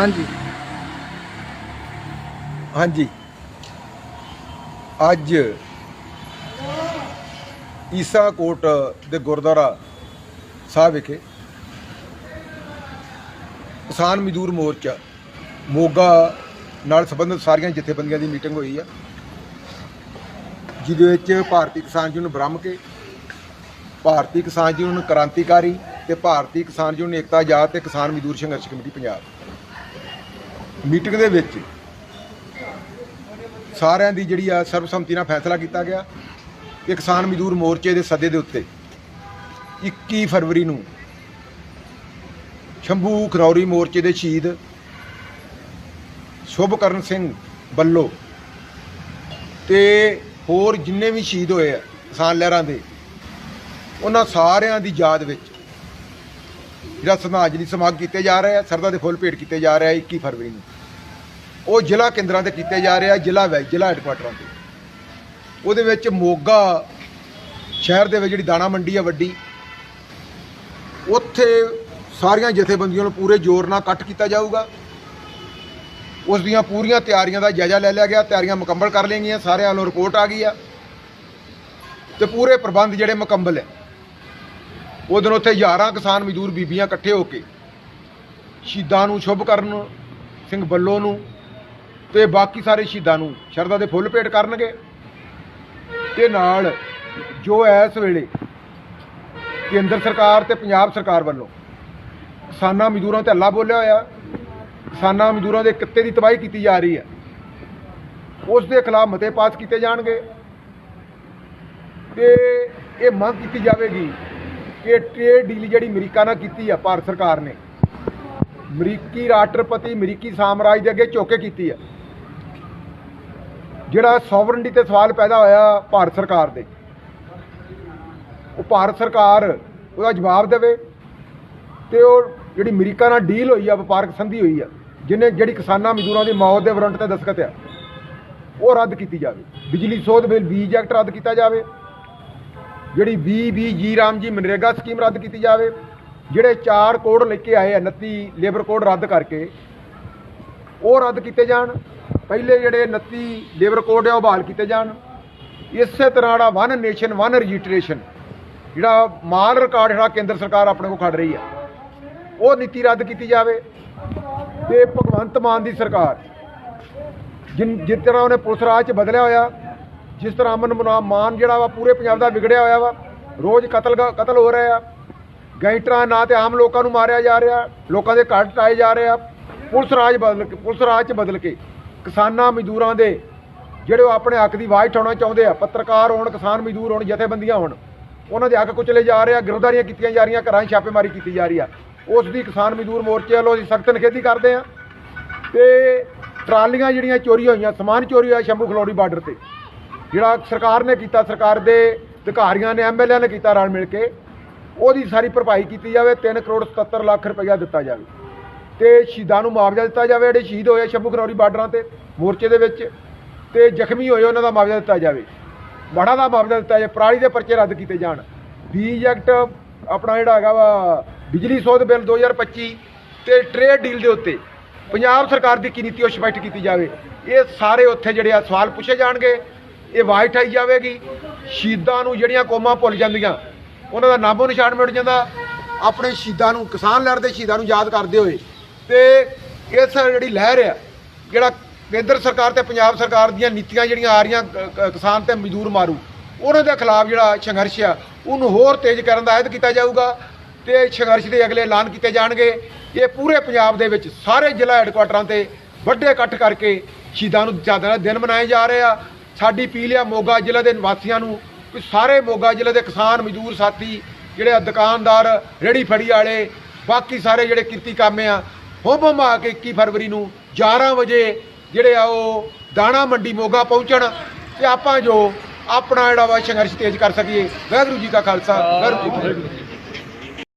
ਹਾਂਜੀ। ਹਾਂਜੀ। ਅੱਜ ਈਸਾ ਕੋਟ ਦੇ ਗੁਰਦੁਆਰਾ ਸਾਹਿਬ ਵਿਖੇ ਕਿਸਾਨ ਮਜ਼ਦੂਰ ਮੋਰਚਾ ਮੋਗਾ ਨਾਲ ਸੰਬੰਧਿਤ ਸਾਰੀਆਂ ਜਥੇਬੰਦੀਆਂ ਦੀ ਮੀਟਿੰਗ ਹੋਈ ਆ, ਜਿਹਦੇ ਵਿੱਚ ਭਾਰਤੀ ਕਿਸਾਨ ਯੂਨੀਅਨ ਬ੍ਰਹਮ ਕੇ, ਭਾਰਤੀ ਕਿਸਾਨ ਯੂਨੀਅਨ ਕ੍ਰਾਂਤੀਕਾਰੀ ਤੇ ਭਾਰਤੀ ਕਿਸਾਨ ਯੂਨੀਅਨ ਏਕਤਾ, ਆਜ਼ਾਦ ਤੇ ਕਿਸਾਨ ਮਜ਼ਦੂਰ ਸੰਘਰਸ਼ ਕਮੇਟੀ ਪੰਜਾਬ। ਮੀਟਿੰਗ ਦੇ ਵਿੱਚ ਸਾਰਿਆਂ ਦੀ ਜਿਹੜੀ ਆ ਸਰਬਸੰਮਤੀ ਨਾਲ ਫੈਸਲਾ ਕੀਤਾ ਗਿਆ ਕਿ ਕਿਸਾਨ ਮਜ਼ਦੂਰ ਮੋਰਚੇ ਦੇ ਸੱਦੇ ਦੇ ਉੱਤੇ 21 ਫਰਵਰੀ ਨੂੰ ਸ਼ੰਭੂ ਖਰੌਰੀ ਮੋਰਚੇ ਦੇ ਸ਼ਹੀਦ ਸ਼ੁਭਕਰਨ ਸਿੰਘ ਬੱਲੋ ਤੇ ਹੋਰ ਜਿੰਨੇ ਵੀ ਸ਼ਹੀਦ ਹੋਏ ਆ ਕਿਸਾਨ ਲਹਿਰਾਂ ਦੇ, ਉਹਨਾਂ ਸਾਰਿਆਂ ਦੀ ਯਾਦ ਵਿੱਚ ਜਿਹੜਾ ਸ਼ਰਧਾਂਜਲੀ ਸਮਾਗਮ ਕੀਤੇ ਜਾ ਰਹੇ ਆ ਸਰਦਾ ਦੇ ਫੁੱਲ ਭੇਟ ਕੀਤੇ ਜਾ ਰਹੇ ਆ 21 ਫਰਵਰੀ ਨੂੰ। ਉਹ ਜ਼ਿਲ੍ਹਾ ਕੇਂਦਰਾਂ ਤੇ ਕੀਤੇ ਜਾ ਰਹੇ ਆ, ਜ਼ਿਲ੍ਹਾ ਵੈ, ਜ਼ਿਲ੍ਹਾ ਹੈਡਕੁਆਟਰਾਂ ਤੇ। ਉਹਦੇ ਵਿੱਚ ਮੋਗਾ ਸ਼ਹਿਰ ਦੇ ਵਿੱਚ ਜਿਹੜੀ ਦਾਣਾ ਮੰਡੀ ਆ ਵੱਡੀ, ਉੱਥੇ ਸਾਰੀਆਂ ਜਥੇਬੰਦੀਆਂ ਨੂੰ ਪੂਰੇ ਜ਼ੋਰ ਨਾਲ ਇਕੱਠ ਕੀਤਾ ਜਾਊਗਾ। ਉਸ ਦੀਆਂ ਪੂਰੀਆਂ ਤਿਆਰੀਆਂ ਦਾ ਜਾਇਜ਼ਾ ਲੈ ਲਿਆ ਗਿਆ, ਤਿਆਰੀਆਂ ਮੁਕੰਮਲ ਕਰ ਲਈਆਂ ਗਈਆਂ, ਸਾਰਿਆਂ ਵੱਲੋਂ ਰਿਪੋਰਟ ਆ ਗਈ ਆ। ਤੇ ਪੂਰੇ ਪ੍ਰਬੰਧ ਜਿਹੜੇ ਮੁਕੰਮਲ ਹੈ ਉਹ ਦਿਨ ਉੱਥੇ 11 ਕਿਸਾਨ ਮਜ਼ਦੂਰ ਬੀਬੀਆਂ ਇਕੱਠੇ ਹੋ ਕੇ ਸ਼ਹੀਦਾਂ ਨੂੰ ਸ਼ੁਭ ਕਰਨ ਸਿੰਘ ਬੱਲੋ ਨੂੰ ਤੇ ਬਾਕੀ ਸਾਰੇ ਸ਼ਹੀਦਾਂ ਨੂੰ ਸ਼ਰਧਾ ਦੇ ਫੁੱਲ ਭੇਟ ਕਰਨਗੇ। ਤੇ ਨਾਲ ਜੋ ਇਸ ਵੇਲੇ ਕੇਂਦਰ ਸਰਕਾਰ ਤੇ ਪੰਜਾਬ ਸਰਕਾਰ ਵੱਲੋਂ ਕਿਸਾਨਾਂ ਮਜ਼ਦੂਰਾਂ ਤੇ ਹੱਲਾ ਬੋਲਿਆ ਹੋਇਆ, ਕਿਸਾਨਾਂ ਮਜ਼ਦੂਰਾਂ ਦੇ ਕਿੱਤੇ ਦੀ ਤਬਾਹੀ ਕੀਤੀ ਜਾ ਰਹੀ ਹੈ, ਉਸ ਦੇ ਖਿਲਾਫ ਮਤੇ ਪਾਸ ਕੀਤੇ ਜਾਣਗੇ ਤੇ ਇਹ ਮੰਗ ਕੀਤੀ ਜਾਵੇਗੀ ਕਿ ਟ੍ਰੇਡ ਡੀਲ ਜਿਹੜੀ ਅਮਰੀਕਾ ਨਾਲ ਕੀਤੀ ਆ, ਭਾਰਤ ਸਰਕਾਰ ਨੇ। ਅਮਰੀਕੀ ਰਾਸ਼ਟਰਪਤੀ, ਅਮਰੀਕੀ ਸਾਮਰਾਜ ਦੇ ਅੱਗੇ ਝੋਕੇ ਕੀਤੀ ਆ। ਜਿਹੜਾ ਸੋਵਰਨਟੀ ਤੇ ਸਵਾਲ ਪੈਦਾ ਹੋਇਆ ਭਾਰਤ ਸਰਕਾਰ ਦੇ। ਉਹ ਭਾਰਤ ਸਰਕਾਰ ਉਹਦਾ ਜਵਾਬ ਦੇਵੇ ਤੇ ਉਹ ਜਿਹੜੀ ਅਮਰੀਕਾ ਨਾਲ ਡੀਲ ਹੋਈ ਆ, ਵਪਾਰਕ ਸੰਧੀ ਹੋਈ ਆ, ਜਿਹਨੇ ਜਿਹੜੀ ਕਿਸਾਨਾਂ ਮਜ਼ਦੂਰਾਂ ਦੀ ਮੌਤ ਦੇ ਵਾਰੰਟ ਤੇ ਦਸਤਖਤ ਆ, ਉਹ ਰੱਦ ਕੀਤੀ ਜਾਵੇ। ਬਿਜਲੀ ਸੋਧ ਬਿੱਲ, ਬੀਜ ਐਕਟ ਰੱਦ ਕੀਤਾ ਜਾਵੇ। ਜਿਹੜੀ 20 20 ਜੀ ਰਾਮ ਜੀ ਮਨਰੇਗਾ ਸਕੀਮ ਰੱਦ ਕੀਤੀ ਜਾਵੇ, ਜਿਹੜੇ ਚਾਰ ਕੋਡ ਲੈ ਕੇ ਆਏ ਆ 29 ਲੇਬਰ ਕੋਡ ਰੱਦ ਕਰਕੇ, ਉਹ ਰੱਦ ਕੀਤੇ ਜਾਣ। ਪਹਿਲੇ ਜਿਹੜੇ 29 ਲੇਬਰ ਕੋਡ ਆ, ਉਹ ਬਹਾਲ ਕੀਤੇ ਜਾਣ। ਇਸੇ ਤਰ੍ਹਾਂ ਜਿਹੜਾ ਵਨ ਨੇਸ਼ਨ, ਵਨ ਰਜਿਸਟ੍ਰੇਸ਼ਨ, ਜਿਹੜਾ ਮਾਲ ਰਿਕਾਰਡ ਜਿਹੜਾ ਕੇਂਦਰ ਸਰਕਾਰ ਆਪਣੇ ਕੋਲ ਖੜ ਰਹੀ ਹੈ ਉਹ ਨੀਤੀ ਰੱਦ ਕੀਤੀ ਜਾਵੇ। ਤੇ ਭਗਵੰਤ ਮਾਨ ਦੀ ਸਰਕਾਰ, ਜਿਨ, ਜਿਸ ਤਰ੍ਹਾਂ ਉਹਨੇ ਪੁਲਿਸ ਰਾਜ 'ਚ ਬਦਲਿਆ ਹੋਇਆ ਜਿਸ ਤਰ੍ਹਾਂ ਅਮਨ ਮੁਨਾਮ ਮਾਨ ਜਿਹੜਾ ਵਾ ਪੂਰੇ ਪੰਜਾਬ ਦਾ ਵਿਗੜਿਆ ਹੋਇਆ ਵਾ, ਰੋਜ਼ ਕਤਲ ਕਤਲ ਹੋ ਰਿਹਾ ਆ। ਗੈਂਗਸਟਰਾਂ ਨਾਂ ਤੇ ਆਮ ਲੋਕਾਂ ਨੂੰ ਮਾਰਿਆ ਜਾ ਰਿਹਾ, ਲੋਕਾਂ ਦੇ ਘਰ ਟਾਏ ਜਾ ਰਹੇ ਆ। ਪੁਲਿਸ ਰਾਜ ਬਦਲ ਕੇ, ਪੁਲਿਸ ਰਾਜ 'ਚ ਬਦਲ ਕੇ, ਕਿਸਾਨਾਂ, ਮਜ਼ਦੂਰਾਂ ਦੇ ਜਿਹੜੇ ਉਹ ਆਪਣੇ ਹੱਕ ਦੀ ਆਵਾਜ਼ ਉਠਾਉਣਾ ਚਾਹੁੰਦੇ ਆ, ਪੱਤਰਕਾਰ ਹੋਣ, ਕਿਸਾਨ, ਮਜ਼ਦੂਰ ਹੋਣ, ਜਥੇਬੰਦੀਆਂ ਹੋਣ, ਉਹਨਾਂ ਦੇ ਹੱਕ ਕੁਚਲੇ ਜਾ ਰਹੇ ਆ, ਗ੍ਰਿਫਤਾਰੀਆਂ ਕੀਤੀਆਂ ਜਾ ਰਹੀਆਂ, ਘਰਾਂ 'ਚ ਛਾਪੇਮਾਰੀ ਕੀਤੀ ਜਾ ਰਹੀ ਆ। ਉਸ ਦੀ ਕਿਸਾਨ, ਮਜ਼ਦੂਰ ਮੋਰਚੇ ਵੱਲੋਂ ਅਸੀਂ ਸਖਤ ਨਿਖੇਧੀ ਕਰਦੇ ਆ ਤੇ ਟਰਾਲੀਆਂ ਜਿਹੜੀਆਂ ਚੋਰੀ ਹੋਈਆਂ, ਸਮਾਨ ਚੋਰੀ ਹੋਇਆ ਸ਼ੰਭੂ ਖਲੌੜੀ ਬਾਰਡਰ ਤੇ। ਜਿਹੜਾ ਸਰਕਾਰ ਨੇ ਕੀਤਾ, ਸਰਕਾਰ ਦੇ ਅਧਿਕਾਰੀਆਂ ਨੇ ਐਮਐਲਏ ਨੇ ਕੀਤਾ ਰਲ ਮਿਲ ਕੇ, ਉਹਦੀ ਸਾਰੀ ਭਰਪਾਈ ਕੀਤੀ ਜਾਵੇ 3 ਕਰੋੜ 77 ਲੱਖ ਰੁਪਈਆ ਦਿੱਤਾ ਜਾਵੇ। ਤੇ ਸ਼ਹੀਦਾਂ ਨੂੰ ਮੁਆਵਜ਼ਾ ਦਿੱਤਾ ਜਾਵੇ, ਜਿਹੜੇ ਸ਼ਹੀਦ ਹੋਏ ਸ਼ੰਭੂ ਖਰੌਰੀ ਬਾਰਡਰਾਂ ਤੇ, ਮੋਰਚੇ ਦੇ ਵਿੱਚ, ਤੇ ਜ਼ਖਮੀ ਹੋਏ ਉਹਨਾਂ ਦਾ ਮੁਆਵਜ਼ਾ ਦਿੱਤਾ ਜਾਵੇ। ਬੜਾ ਦਾ ਮੁਆਵਜ਼ਾ ਦਿੱਤਾ ਜਾਵੇ, ਪਰਾਲੀ ਦੇ ਪਰਚੇ ਰੱਦ ਕੀਤੇ ਜਾਣ। ਬੀਜ ਐਕਟ ਆਪਣਾ ਜਿਹੜਾ ਹੈਗਾ ਵਾ, ਬਿਜਲੀ ਸੋਧ ਬਿੱਲ 2025 ਤੇ ਟ੍ਰੇਡ ਡੀਲ ਦੇ ਉੱਤੇ, ਪੰਜਾਬ ਸਰਕਾਰ ਦੀ ਕੀ ਨੀਤੀ, ਉਹ ਸਪਸ਼ਟ ਕੀਤੀ ਜਾਵੇ। ਇਹ ਸਾਰੇ ਉੱਥੇ ਜਿਹੜੇ ਆ ਸਵਾਲ ਪੁੱਛੇ ਜਾਣਗੇ। ਇਹ ਵਾਈਟ ਆਈ ਜਾਵੇਗੀ। ਸ਼ਹੀਦਾਂ ਨੂੰ ਜਿਹੜੀਆਂ ਕੌਮਾਂ ਭੁੱਲ ਜਾਂਦੀਆਂ, ਉਹਨਾਂ ਦਾ ਨਾਮੋ ਨਿਸ਼ਾਨ ਮਿਟ ਜਾਂਦਾ। ਆਪਣੇ ਸ਼ਹੀਦਾਂ ਨੂੰ, ਕਿਸਾਨ ਲਹਿਰ ਦੇ ਸ਼ਹੀਦਾਂ ਨੂੰ ਯਾਦ ਕਰਦੇ ਹੋਏ। ਤੇ ਇਸ ਜਿਹੜੀ ਲਹਿਰ ਆ, ਜਿਹੜਾ ਕੇਂਦਰ ਸਰਕਾਰ ਤੇ ਪੰਜਾਬ ਸਰਕਾਰ ਦੀਆਂ ਨੀਤੀਆਂ ਜਿਹੜੀਆਂ ਆ ਰਹੀਆਂ ਕਿਸਾਨ ਤੇ ਮਜ਼ਦੂਰ ਮਾਰੂ, ਉਹਨਾਂ ਦੇ ਖਿਲਾਫ ਜਿਹੜਾ ਸੰਘਰਸ਼ ਆ, ਉਹਨੂੰ ਹੋਰ ਤੇਜ਼ ਕਰਨ ਦਾ ਅਹਿਦ ਕੀਤਾ ਜਾਊਗਾ ਤੇ ਸੰਘਰਸ਼ ਦੇ ਅਗਲੇ ਐਲਾਨ ਕੀਤੇ ਜਾਣਗੇ। ਇਹ ਪੂਰੇ ਪੰਜਾਬ ਦੇ ਵਿੱਚ ਸਾਰੇ ਜ਼ਿਲ੍ਹਾ ਹੈੱਡਕੁਆਟਰਾਂ ਤੇ ਵੱਡੇ ਇਕੱਠ ਕਰਕੇ ਸ਼ਹੀਦਾਂ ਨੂੰ ਜ਼ਿਆਦਾ ਦਾ ਦਿਨ ਮਨਾਏ ਜਾ ਰਹੇ ਆ। ਸਾਡੀ ਅਪੀਲ ਆ ਮੋਗਾ ਜ਼ਿਲ੍ਹੇ ਦੇ ਨਿਵਾਸੀਆਂ ਨੂੰ ਕਿ ਸਾਰੇ ਮੋਗਾ ਜ਼ਿਲ੍ਹੇ ਦੇ ਕਿਸਾਨ ਮਜ਼ਦੂਰ ਸਾਥੀ, ਜਿਹੜੇ ਆ ਦੁਕਾਨਦਾਰ ਰੇੜੀ ਫੜੀ ਵਾਲੇ, ਬਾਕੀ ਸਾਰੇ ਜਿਹੜੇ ਕੀਤੀ ਕਾਮੇ ਆ ਹੁਮ ਹੁਮ ਆ ਕੇ 21 ਫਰਵਰੀ ਨੂੰ 11 ਵਜੇ ਜਿਹੜੇ ਆ ਉਹ ਦਾਣਾ ਮੰਡੀ ਮੋਗਾ ਪਹੁੰਚਣ ਤੇ ਆਪਾਂ ਜੋ ਆਪਣਾ ਜਿਹੜਾ ਵਾ ਸੰਘਰਸ਼ ਤੇਜ਼ ਕਰ ਸਕੀਏ। ਵਾਹਿਗੁਰੂ ਜੀ ਕਾ ਖਾਲਸਾ, ਵਾਹਿਗੁਰੂ ਜੀ